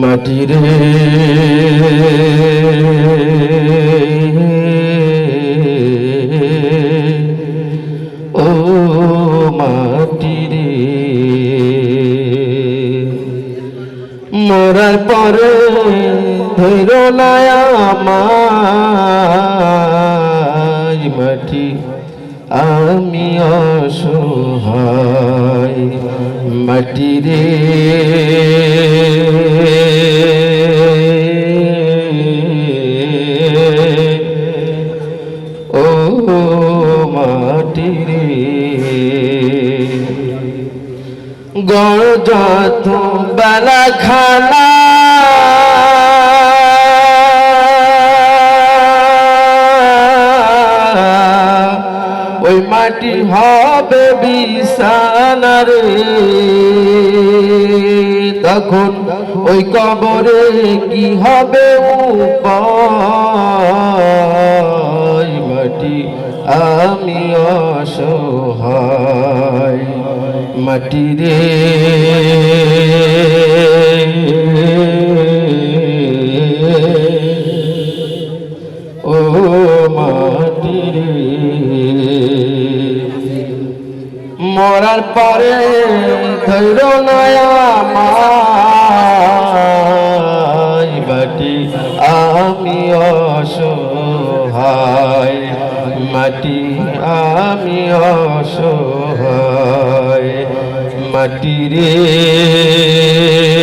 মাটির ও মাটির মরার পরে ধৈর আমার মাটি আমি অসহায়। মাটি রে। ও মাটি রে। গড় যত বেলা খানা মাটি হবে বিশানার তখন ওই কবরে কি হবে মাটি আমি অসহায়। মাটি রে। মরার পরে ধৈর নয়া বাটি আমি অসহায়। মাটি আমি অসহায়। মাটি রে।